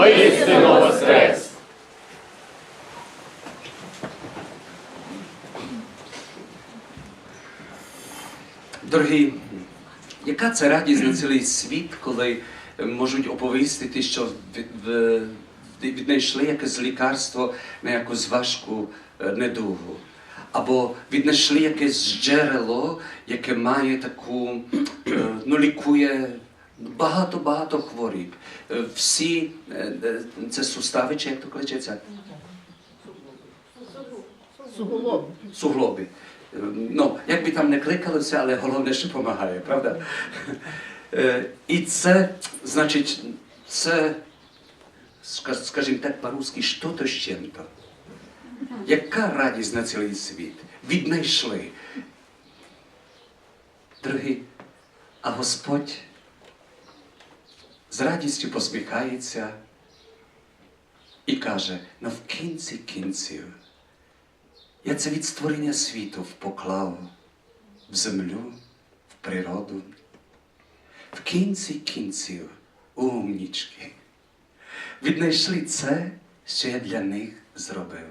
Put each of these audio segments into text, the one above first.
Воістину воскрес! Дорогі, яка це радість на цілий світ, коли можуть оповістити, що від- віднайшли якесь лікарство на якусь важку е, недугу, або віднайшли якесь джерело, яке має таку, е, ну, лікує багато-багато хворіб. Е, Всі е, е, це сустави, чи як то кличеться? Суглоби. Е, Ну, як би там не кликалося, але головне, що допомагає, правда? І це, значить, це, скажімо так по-русски, що-то з чим-то. Яка радість на цілий світ? Віднайшли. Дорогі, а Господь з радістю посміхається і каже, ну в кінці кінців. Я це від створення світу впоклав в землю, в природу. В кінці кінців, умнічки, віднайшли це, що я для них зробив.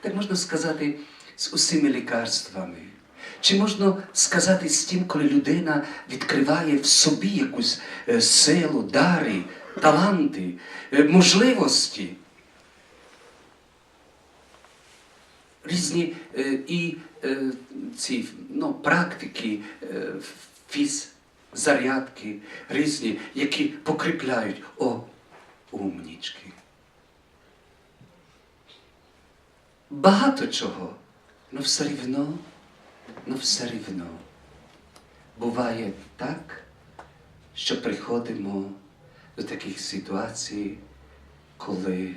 Так можна сказати з усіми лікарствами. Чи можна сказати з тим, коли людина відкриває в собі якусь е, силу, дари, таланти, е, можливості? різні е, і ці ну, практики, е, фіз-зарядки, різні, які покріпляють о умнічки. Багато чого, але все рівно, ну все рівно. Буває так, що приходимо до таких ситуацій, коли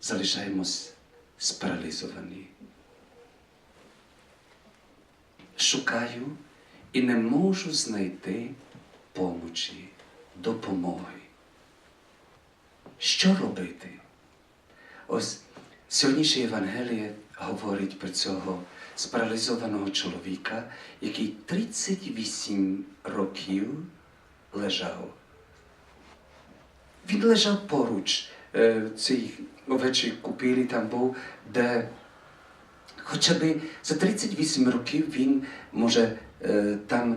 залишаємось спаралізовані. Шукаю і не можу знайти помочі, допомоги. Що робити? Ось сьогоднішнє Євангеліє говорить про цього спаралізованого чоловіка, який 38 років лежав. Він лежав поруч цій овечій купілі там був, де хоча б за 38 років він може там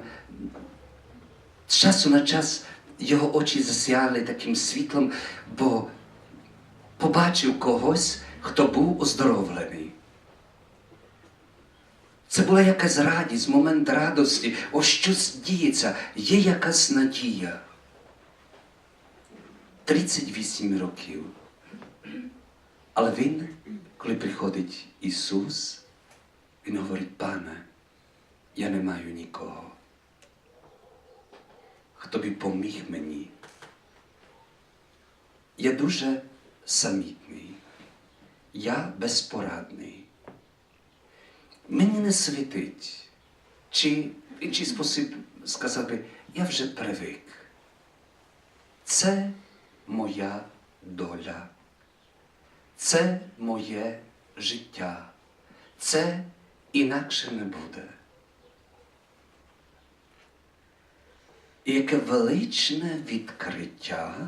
з часу на час його очі засяяли таким світлом, бо побачив когось, хто був оздоровлений. Це була якась радість, момент радості, ось щось діється, є якась надія. 38 років. Але він, коли приходить Ісус, Він говорить, пане, я не маю нікого. Хто би поміг мені? Я дуже самітний, я безпорадний. Мені не світить, чи в інший спосіб сказав би, я вже привик. Це моя доля. Це моє життя. Це інакше не буде. Яке величне відкриття,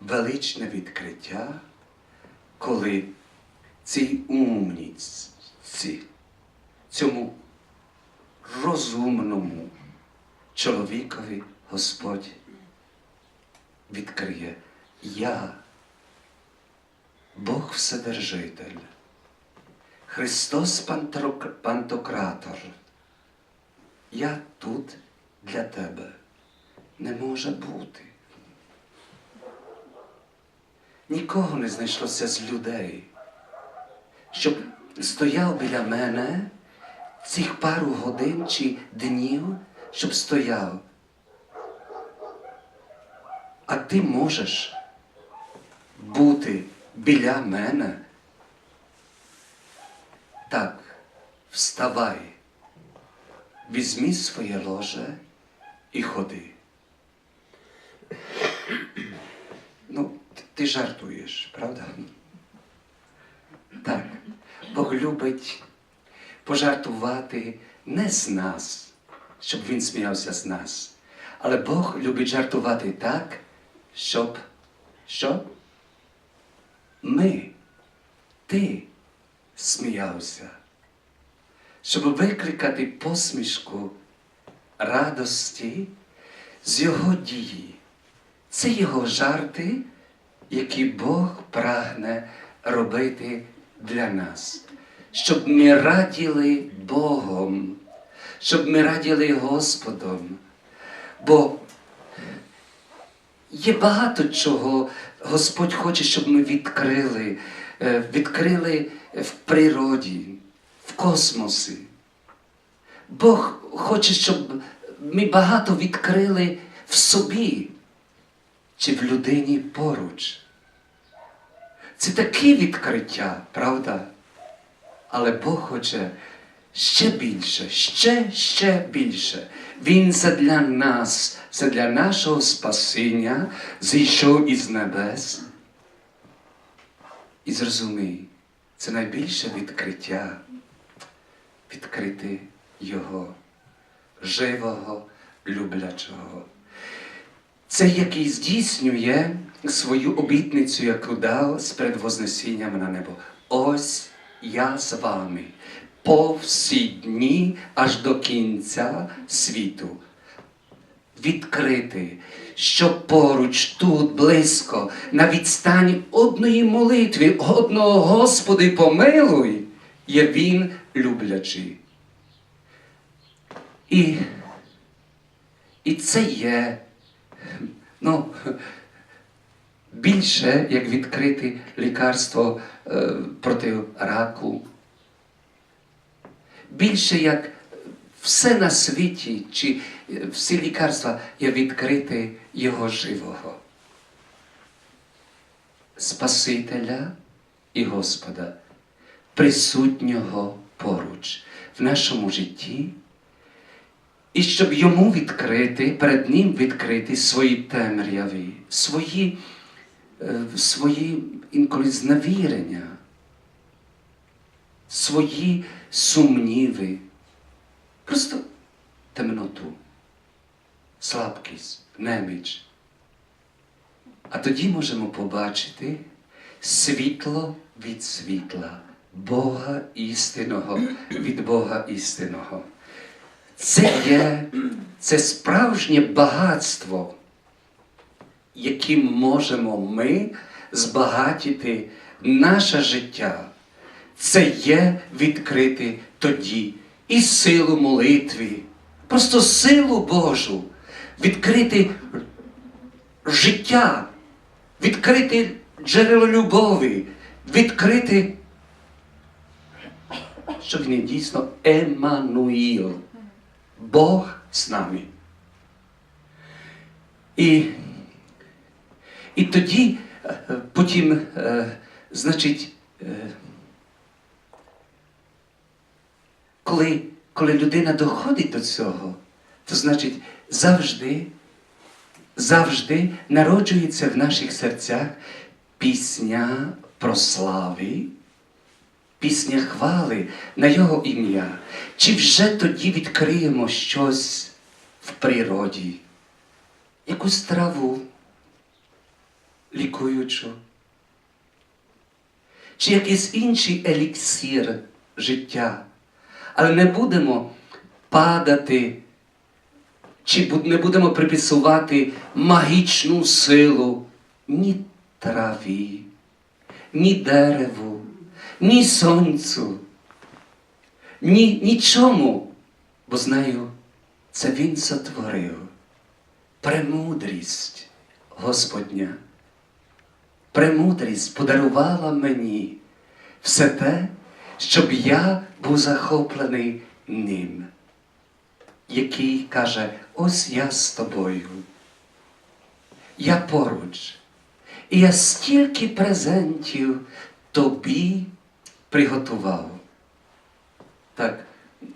величне відкриття, коли цій умніці, цьому розумному чоловікові Господь відкриє я. Бог Вседержитель, Христос Пантократор, я тут для тебе не може бути. Нікого не знайшлося з людей, щоб стояв біля мене цих пару годин чи днів, щоб стояв. А ти можеш бути біля мене. Так, вставай, візьми своє ложе і ходи. Ну, ти- жартуєш, правда? Так, Бог любить пожартувати не з нас, щоб він сміявся з нас, але Бог любить жартувати так, щоб що? Ми, ти сміявся, щоб викликати посмішку радості з його дії. Це його жарти, які Бог прагне робити для нас, щоб ми раділи Богом, щоб ми раділи Господом. Бо є багато чого Господь хоче, щоб ми відкрили, е, відкрили в природі, в космосі. Бог хоче, щоб ми багато відкрили в собі чи в людині поруч. Це такі відкриття, правда? Але Бог хоче ще більше, ще, ще більше. Він задля нас, задля нашого спасіння зійшов із небес. І зрозумій, це найбільше відкриття відкрити Його, живого, люблячого. Це який здійснює свою обітницю, яку дав з предвознесінням на небо. Ось я з вами по всі дні аж до кінця світу. Відкрити, що поруч тут близько, на відстані одної молитви, одного Господи помилуй, є Він люблячий. І, і це є ну, більше, як відкрити лікарство е, проти раку. Більше як все на світі, чи е, всі лікарства є відкрити Його живого. Спасителя і Господа, присутнього поруч в нашому житті. І щоб йому відкрити, перед ним відкрити свої темряви, свої, свої інколи зневірення, свої сумніви, просто темноту, слабкість, неміч. А тоді можемо побачити світло від світла, Бога істинного від Бога істинного. Це є це справжнє багатство, яким можемо ми збагатити наше життя. Це є відкрити тоді і силу молитви, просто силу Божу, відкрити життя, відкрити джерело любові, відкрити, що він дійсно Еммануїл. Бог з нами. І, і тоді е, потім, е, значить, е, коли, коли людина доходить до цього, то значить завжди, завжди народжується в наших серцях пісня про слави пісня хвали на Його ім'я, чи вже тоді відкриємо щось в природі, якусь траву лікуючу, чи якийсь інший еліксір життя, але не будемо падати, чи не будемо приписувати магічну силу ні траві, ні дереву ні сонцю, ні нічому, бо знаю, це Він сотворив. Премудрість Господня. Премудрість подарувала мені все те, щоб я був захоплений ним, який каже, ось я з тобою. Я поруч, і я стільки презентів тобі приготував. Так,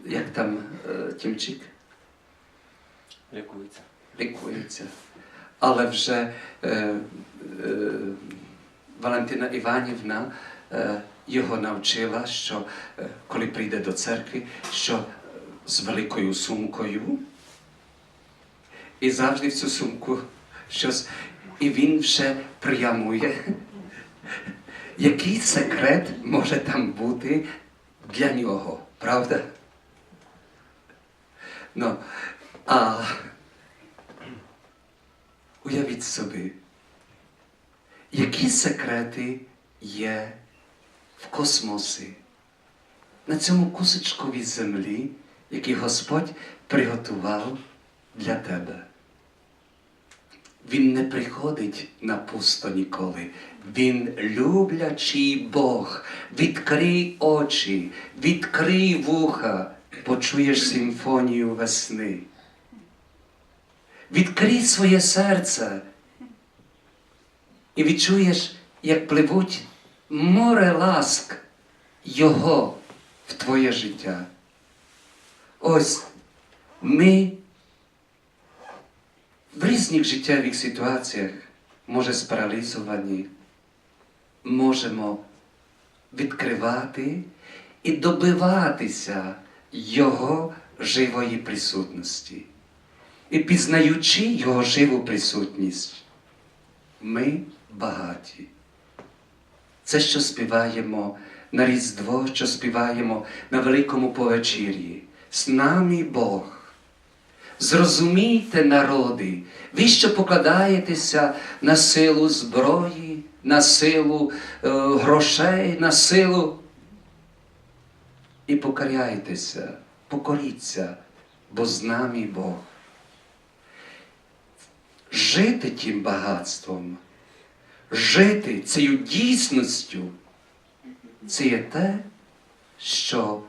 як там е, Тімчик Лікується. лікується. Але вже е, е, Валентина Іванівна його навчила, що е, коли прийде до церкви, що е, з великою сумкою, і завжди в цю сумку щось. і він вже приямує. Який секрет може там бути для нього, правда? Ну, а уявіть собі, які секрети є в космосі, на цьому кусочкові землі, який Господь приготував для тебе. Він не приходить на пусто ніколи. Він люблячий Бог. Відкрий очі, відкрий вуха, почуєш симфонію весни. Відкрий своє серце і відчуєш, як пливуть море ласк Його в твоє життя. Ось ми в різних життєвих ситуаціях, може спаралізовані, можемо відкривати і добиватися Його живої присутності. І пізнаючи Його живу присутність, ми багаті. Це, що співаємо на Різдво, що співаємо на Великому повечір'ї. З нами Бог. Зрозумійте, народи, ви що покладаєтеся на силу зброї, на силу е, грошей, на силу. І покоряйтеся, покоріться, бо з нами Бог. Жити тим багатством, жити цією дійсністю, це є те, що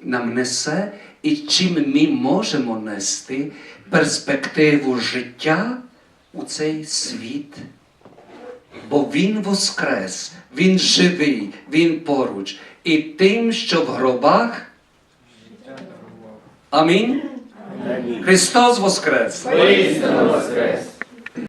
нам несе і чим ми можемо нести перспективу життя у цей світ. Бо Він воскрес, Він живий, Він поруч. І тим, що в гробах. Амінь. Христос воскрес! Воістину воскрес!